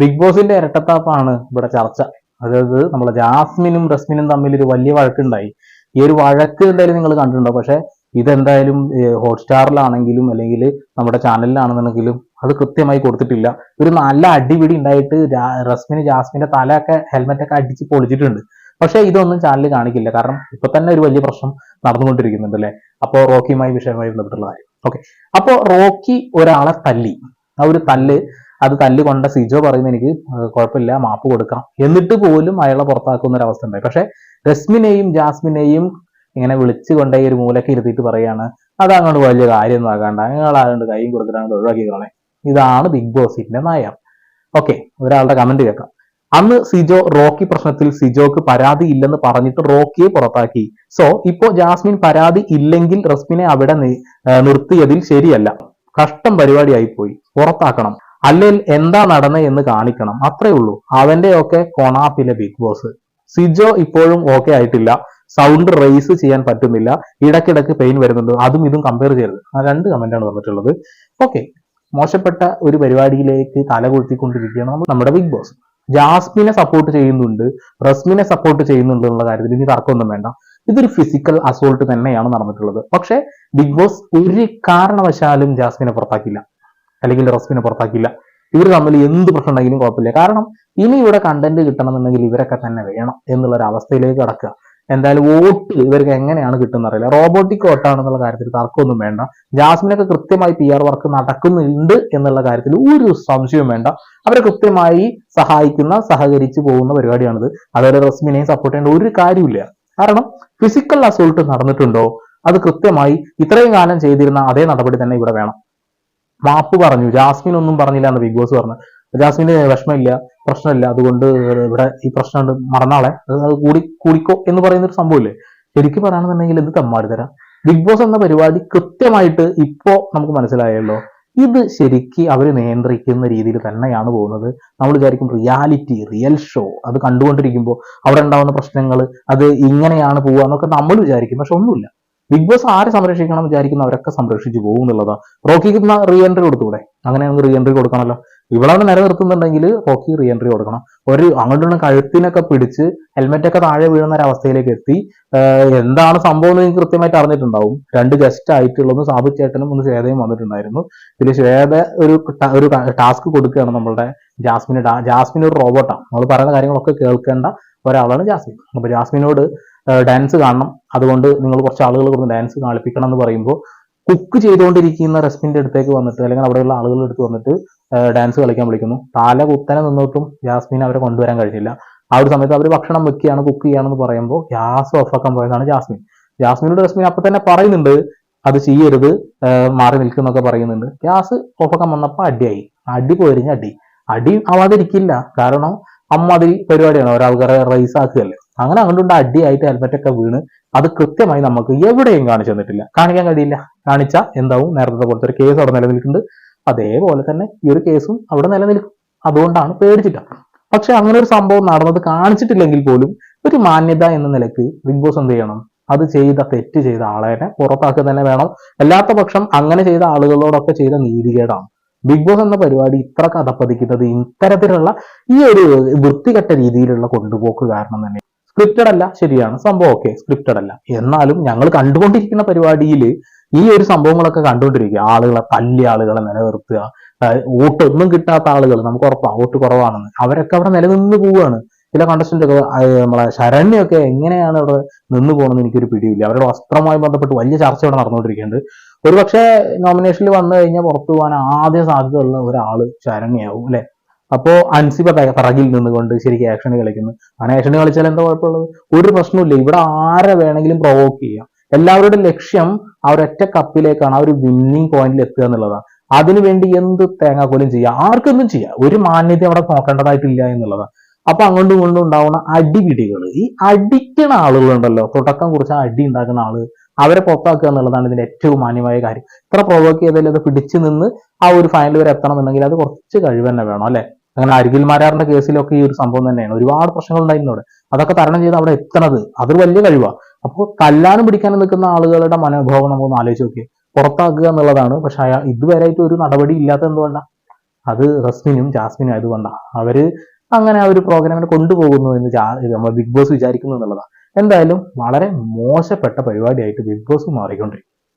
Big ബോസിന്റെ ഇരട്ടത്താപ്പാണ് ഇവിടെ ചർച്ച. അതായത് നമ്മളെ ജാസ്മിനും റസ്മിനും തമ്മിൽ ഒരു വലിയ വഴക്കുണ്ടായി. ഈ ഒരു വഴക്ക് എന്തായാലും നിങ്ങൾ കണ്ടിട്ടുണ്ടോ? പക്ഷെ ഇതെന്തായാലും ഹോട്ട്സ്റ്റാറിലാണെങ്കിലും അല്ലെങ്കിൽ നമ്മുടെ ചാനലിലാണെന്നുണ്ടെങ്കിലും അത് കൃത്യമായി കൊടുത്തിട്ടില്ല. ഒരു നല്ല അടിപിടി ഉണ്ടായിട്ട് റസ്മിന് ജാസ്മിന്റെ തലയൊക്കെ ഹെൽമെറ്റൊക്കെ അടിച്ച് പൊളിച്ചിട്ടുണ്ട്. പക്ഷെ ഇതൊന്നും ചാനലിൽ കാണിക്കില്ല. കാരണം ഇപ്പൊ തന്നെ ഒരു വലിയ പ്രശ്നം നടന്നുകൊണ്ടിരിക്കുന്നുണ്ട് അല്ലെ? അപ്പോ റോക്കിയുമായി വിഷയമായി ബന്ധപ്പെട്ടുള്ള കാര്യം. ഓക്കെ. അപ്പോ റോക്കി ഒരാളെ തല്ലി. ആ ഒരു തല്ല് അത് തല്ലുകൊണ്ട സിജോ പറയുന്ന എനിക്ക് കുഴപ്പമില്ല മാപ്പ് കൊടുക്കാം എന്നിട്ട് പോലും അയാളെ പുറത്താക്കുന്ന ഒരു അവസ്ഥ ഉണ്ടായി. പക്ഷെ രശ്മിനെയും ജാസ്മിനെയും ഇങ്ങനെ വിളിച്ചു ഈ ഒരു മൂലക്ക് ഇരുത്തിയിട്ട് പറയാണ് അതങ്ങോട്ട് വലിയ കാര്യമൊന്നും ആകാണ്ട നിങ്ങൾ അതുകൊണ്ട് കൈയും കൊടുത്തിട്ടാണ് അങ്ങോട്ട് ഒഴിവാക്കി കളെ ഇതാണ് ബിഗ് ബോസിന്റെ നയം. ഓക്കെ ഒരാളുടെ കമന്റ് കേൾക്കാം. അന്ന് സിജോ റോക്കി പ്രശ്നത്തിൽ സിജോക്ക് പരാതി ഇല്ലെന്ന് പറഞ്ഞിട്ട് റോക്കിയെ പുറത്താക്കി. സോ ഇപ്പോ ജാസ്മിൻ പരാതി ഇല്ലെങ്കിൽ റസ്മിനെ അവിടെ നിർത്തിയതിൽ ശരിയല്ല. കഷ്ടം പരിപാടിയായി പോയി പുറത്താക്കണം. അല്ലെങ്കിൽ എന്താ നടന്നത് എന്ന് കാണിക്കണം. അത്രേ ഉള്ളൂ. അവന്റെ ഒക്കെ കൊണാപ്പിലെ ബിഗ് ബോസ് സിജോ ഇപ്പോഴും ഓക്കെ ആയിട്ടില്ല. സൗണ്ട് റേസ് ചെയ്യാൻ പറ്റുന്നില്ല. ഇടയ്ക്കിടയ്ക്ക് പെയിൻ വരുന്നുണ്ട്. അതും ഇതും കമ്പയർ ചെയ്യരുത്. ആ രണ്ട് കമന്റാണ് വന്നിട്ടുള്ളത്. ഓക്കെ മോശപ്പെട്ട ഒരു പരിപാടിയിലേക്ക് തലകൊളുത്തിക്കൊണ്ടിരിക്കുകയാണ് നമ്മ- നമ്മുടെ ബിഗ് ബോസ് ജാസ്മിനെ സപ്പോർട്ട് ചെയ്യുന്നുണ്ട്. റസ്മിനെ സപ്പോർട്ട് ചെയ്യുന്നുണ്ട് എന്നുള്ള കാര്യത്തിൽ ഇനി തർക്കമൊന്നും വേണ്ട. ഇതൊരു ഫിസിക്കൽ അസോൾട്ട് തന്നെയാണ് നടന്നിട്ടുള്ളത്. പക്ഷേ ബിഗ് ബോസ് ഒരു കാരണവശാലും ജാസ്മിനെ പുറത്താക്കില്ല അല്ലെങ്കിൽ റസ്മിനെ പുറത്താക്കില്ല ഇവർ തമ്മിൽ എന്ത് പ്രശ്നം ഉണ്ടെങ്കിലും കുഴപ്പമില്ല. കാരണം ഇനി ഇവിടെ കണ്ടന്റ് കിട്ടണമെന്നുണ്ടെങ്കിൽ ഇവരൊക്കെ തന്നെ വേണം എന്നുള്ള ഒരു അവസ്ഥയിലേക്ക് കടക്കുക. എന്തായാലും വോട്ട് ഇവർക്ക് എങ്ങനെയാണ് കിട്ടുന്ന അറിയില്ല. റോബോട്ടിക് വോട്ടാണെന്നുള്ള കാര്യത്തിൽ തർക്കമൊന്നും വേണ്ട. ജാസ്മിനൊക്കെ കൃത്യമായി പി ആർ വർക്ക് നടക്കുന്നുണ്ട് എന്നുള്ള കാര്യത്തിൽ ഒരു സംശയവും വേണ്ട. അവരെ കൃത്യമായി സഹായിക്കുന്ന സഹകരിച്ചു പോകുന്ന പരിപാടിയാണിത്. അതുപോലെ റസ്മിനെയും സപ്പോർട്ട് ചെയ്യേണ്ട ഒരു കാര്യമില്ല കാരണം ഫിസിക്കൽ അസോൾട്ട് നടന്നിട്ടുണ്ടോ? അത് കൃത്യമായി ഇത്രയും കാലം ചെയ്തിരുന്ന അതേ നടപടി തന്നെ ഇവിടെ വേണം. മാപ്പ് പറഞ്ഞു. ജാസ്മിൻ ഒന്നും പറഞ്ഞില്ല എന്ന് ബിഗ് ബോസ് പറഞ്ഞു. ജാസ്മിന് വിഷമമില്ല പ്രശ്നമില്ല. അതുകൊണ്ട് ഇവിടെ ഈ പ്രശ്നം ഉണ്ട് മറന്നാളെ. അത് കൂടി കൂടിക്കോ എന്ന് പറയുന്ന ഒരു സംഭവമില്ലേ? ശരിക്കും പറയുകയാണെന്നുണ്ടെങ്കിൽ ഇത് തമ്മാടി തരാം? ബിഗ് ബോസ് എന്ന പരിപാടി കൃത്യമായിട്ട് ഇപ്പോ നമുക്ക് മനസ്സിലായല്ലോ. ഇത് ശരിക്ക് അവർ നിയന്ത്രിക്കുന്ന രീതിയിൽ തന്നെയാണ് പോകുന്നത്. നമ്മൾ വിചാരിക്കും റിയാലിറ്റി റിയൽ ഷോ അത് കണ്ടുകൊണ്ടിരിക്കുമ്പോൾ അവിടെ ഉണ്ടാവുന്ന പ്രശ്നങ്ങൾ അത് ഇങ്ങനെയാണ് പോവുക എന്നൊക്കെ നമ്മൾ വിചാരിക്കും. പക്ഷെ ഒന്നുമില്ല. ബിഗ് ബോസ് ആരെ സംരക്ഷിക്കണം വിചാരിക്കുന്ന? അവരൊക്കെ സംരക്ഷിച്ചു പോകും എന്നുള്ളതാണ് റോക്കിക്ക് റീ എൻട്രി കൊടുത്തൂടെ അങ്ങനെ നമുക്ക് റീ എൻട്രി കൊടുക്കണമല്ലോ ഇവളവിടെ നിലനിർത്തുന്നുണ്ടെങ്കിൽ റോക്കി റീ എൻട്രി കൊടുക്കണം. ഒരു അങ്ങോട്ടുള്ള കഴുത്തിനൊക്കെ പിടിച്ച് ഹെൽമെറ്റ് ഒക്കെ താഴെ വീഴുന്ന ഒരു അവസ്ഥയിലേക്ക് എത്തി. എന്താണ് സംഭവം എന്ന് നിങ്ങൾക്ക് കൃത്യമായിട്ട് അറിഞ്ഞിട്ടുണ്ടാവും. രണ്ട് ഗസ്റ്റ് ആയിട്ടുള്ളതും സാബു ചേട്ടനും ഒന്ന് ശ്വേതയും വന്നിട്ടുണ്ടായിരുന്നു. ഇതിൽ ശ്വേത ഒരു ഒരു ടാസ്ക് കൊടുക്കുകയാണ് നമ്മളുടെ ജാസ്മിന്. ജാസ്മിൻ ഒരു റോബോട്ടാണ് നമ്മൾ പറയുന്ന കാര്യങ്ങളൊക്കെ കേൾക്കേണ്ട ഒരാളാണ് ജാസ്മിൻ. അപ്പൊ ജാസ്മിനോട് ഡാൻസ് കാണണം. അതുകൊണ്ട് നിങ്ങൾ കുറച്ച് ആളുകൾ കൊടുത്ത് ഡാൻസ് കാണിപ്പിക്കണം എന്ന് പറയുമ്പോൾ കുക്ക് ചെയ്തുകൊണ്ടിരിക്കുന്ന റെസ്പിന്റെ അടുത്തേക്ക് വന്നിട്ട് അല്ലെങ്കിൽ അവിടെയുള്ള ആളുകളുടെ അടുത്ത് വന്നിട്ട് ഡാൻസ് കളിക്കാൻ വിളിക്കുന്നു. തല കുത്തനെ നിന്നിട്ടും ജാസ്മിൻ അവരെ കൊണ്ടുവരാൻ കഴിഞ്ഞില്ല. ആ ഒരു സമയത്ത് അവർ ഭക്ഷണം വെക്കുകയാണ് കുക്ക് ചെയ്യുകയാണെന്ന് പറയുമ്പോൾ ഗ്യാസ് ഓഫാക്കാൻ പോയതാണ് ജാസ്മിൻ. ജാസ്മിനോട് റെസ്മിൻ അപ്പം തന്നെ പറയുന്നുണ്ട് അത് ചെയ്യരുത് മാറി നിൽക്കുന്നൊക്കെ പറയുന്നുണ്ട്. ഗ്യാസ് ഓഫാക്കാൻ വന്നപ്പോൾ അടിയായി. അടി പോരിഞ്ഞ അടി. അടി ആവാതിരിക്കില്ല. കാരണം അമ്മാതിരി പരിപാടിയാണ്. ഒരാൾക്കാരെ റൈസ് ആക്കുകയല്ലേ അങ്ങനെ അങ്ങോട്ട് അടിയായിട്ട് ഹെൽമെറ്റ് ഒക്കെ വീണ് അത് കൃത്യമായി നമുക്ക് എവിടെയും കാണിച്ചു തന്നിട്ടില്ല കാണിക്കാൻ കഴിയില്ല. കാണിച്ച എന്താവും? നേരത്തെ പോലത്തെ ഒരു കേസ് അവിടെ നിലനിൽക്കുന്നുണ്ട്. അതേപോലെ തന്നെ ഈ ഒരു കേസും അവിടെ നിലനിൽക്കും. അതുകൊണ്ടാണ് പേടിച്ചിട്ട. പക്ഷെ അങ്ങനെ ഒരു സംഭവം നടന്നത് കാണിച്ചിട്ടില്ലെങ്കിൽ പോലും ഒരു മാന്യത എന്ന നിലയ്ക്ക് ബിഗ് ബോസ് എന്ത് ചെയ്യണം? അത് ചെയ്ത തെറ്റ് ചെയ്ത ആളെ പുറത്താക്കുക തന്നെ വേണം. അല്ലാത്ത പക്ഷം അങ്ങനെ ചെയ്ത ആളുകളോടൊക്കെ ചെയ്ത നീതികേടാണ്. ബിഗ് ബോസ് എന്ന പരിപാടി ഇത്ര കഥപ്പതിക്കുന്നത് ഇത്തരത്തിലുള്ള ഈ ഒരു വൃത്തികെട്ട രീതിയിലുള്ള കൊണ്ടുപോക്ക് കാരണം തന്നെ. സ്ക്രിപ്റ്റഡ് അല്ല ശരിയാണ്. സംഭവം ഓക്കെ സ്ക്രിപ്റ്റഡ് അല്ല. എന്നാലും ഞങ്ങൾ കണ്ടുകൊണ്ടിരിക്കുന്ന പരിപാടിയിൽ ഈ ഒരു സംഭവങ്ങളൊക്കെ കണ്ടുകൊണ്ടിരിക്കുക. ആളുകളെ തല്ലി ആളുകളെ നിലനിർത്തുക. വോട്ടൊന്നും കിട്ടാത്ത ആളുകൾ നമുക്ക് ഉറപ്പാണ് വോട്ട് കുറവാണെന്ന്. അവരൊക്കെ അവിടെ നിലനിന്ന് പോവുകയാണ് ചില കണ്ടസ്റ്റന്റ് ഒക്കെ ആഹ് നമ്മളെ ശരണ്യൊക്കെ എങ്ങനെയാണ് അവിടെ നിന്ന് പോകണമെന്ന് എനിക്കൊരു പിടിയില്ല. അവരുടെ വസ്ത്രമായി ബന്ധപ്പെട്ട് വലിയ ചർച്ച ഇവിടെ നടന്നുകൊണ്ടിരിക്കുന്നുണ്ട്. ഒരുപക്ഷെ നോമിനേഷനിൽ വന്നു കഴിഞ്ഞാൽ പുറത്തു പോകാൻ ആദ്യ സാധ്യതയുള്ള ഒരാൾ ശരണ്യാവും അല്ലെ? അപ്പോ അൻസിബ പിറകിൽ നിന്നുകൊണ്ട് ശരിക്കും ആക്ഷൻ കളിക്കുന്നു. അങ്ങനെ ആക്ഷൻ കളിച്ചാൽ എന്താ കുഴപ്പമുള്ളത്? ഒരു പ്രശ്നമില്ല ഇവിടെ ആരെ വേണമെങ്കിലും പ്രൊവോക്ക് ചെയ്യാം. എല്ലാവരുടെ ലക്ഷ്യം ആ ഒരൊറ്റ കപ്പിലേക്കാണ് ആ ഒരു വിന്നിങ് പോയിന്റിൽ എത്തുക എന്നുള്ളതാണ്. അതിനുവേണ്ടി എന്ത് തേങ്ങാക്കോലും ചെയ്യാം? ആർക്കൊന്നും ചെയ്യാം. ഒരു മാന്യത അവിടെ നോക്കേണ്ടതായിട്ടില്ല എന്നുള്ളതാണ്. അപ്പൊ അങ്ങോട്ടും ഇങ്ങോട്ടും ഉണ്ടാവുന്ന അടിപിടികൾ. ഈ അടിക്കണ ആളുകളുണ്ടല്ലോ. തുടക്കം കുറിച്ച് അടി ഉണ്ടാക്കുന്ന ആൾ അവരെ പുറത്താക്കുക എന്നുള്ളതാണ് ഇതിന്റെ ഏറ്റവും മാന്യമായ കാര്യം. ഇത്ര പ്രൊവോക്ക് ചെയ്താലും അത് പിടിച്ചു നിന്ന് ആ ഒരു ഫൈനൽ വരെ എത്തണം എന്നുണ്ടെങ്കിൽ അത് കുറച്ച് കഴിവ് തന്നെ വേണം അല്ലെ? അങ്ങനെ അരികിൽ മാരാറിന്റെ കേസിലൊക്കെ ഈ ഒരു സംഭവം തന്നെയാണ്. ഒരുപാട് പ്രശ്നങ്ങൾ ഉണ്ടായിരുന്നു അവിടെ അതൊക്കെ തരണം ചെയ്ത് അവിടെ എത്തണത് അത് വലിയ കഴിവാണ് അപ്പോൾ തല്ലാനും പിടിക്കാനും നിൽക്കുന്ന ആളുകളുടെ മനോഭാവം നമുക്കൊന്ന് ആലോചിച്ച് നോക്കിയേ. പുറത്താക്കുക എന്നുള്ളതാണ്. പക്ഷെ അയാൾ ഇതുവരെയായിട്ട് ഒരു നടപടി ഇല്ലാത്ത എന്തുകൊണ്ടാ? അത് റസ്മിനും ജാസ്മിനും ആയതുകൊണ്ടാണ് അവർ അങ്ങനെ ആ ഒരു പ്രോഗ്രാമിനെ കൊണ്ടുപോകുന്നു എന്ന് നമ്മൾ ബിഗ് ബോസ് വിചാരിക്കുന്നു എന്നുള്ളതാണ് എന്തായാലും വളരെ മോശപ്പെട്ട പരിപാടിയായിട്ട് ബിഗ് ബോസ് മാറിക്കൊണ്ടിരിക്കും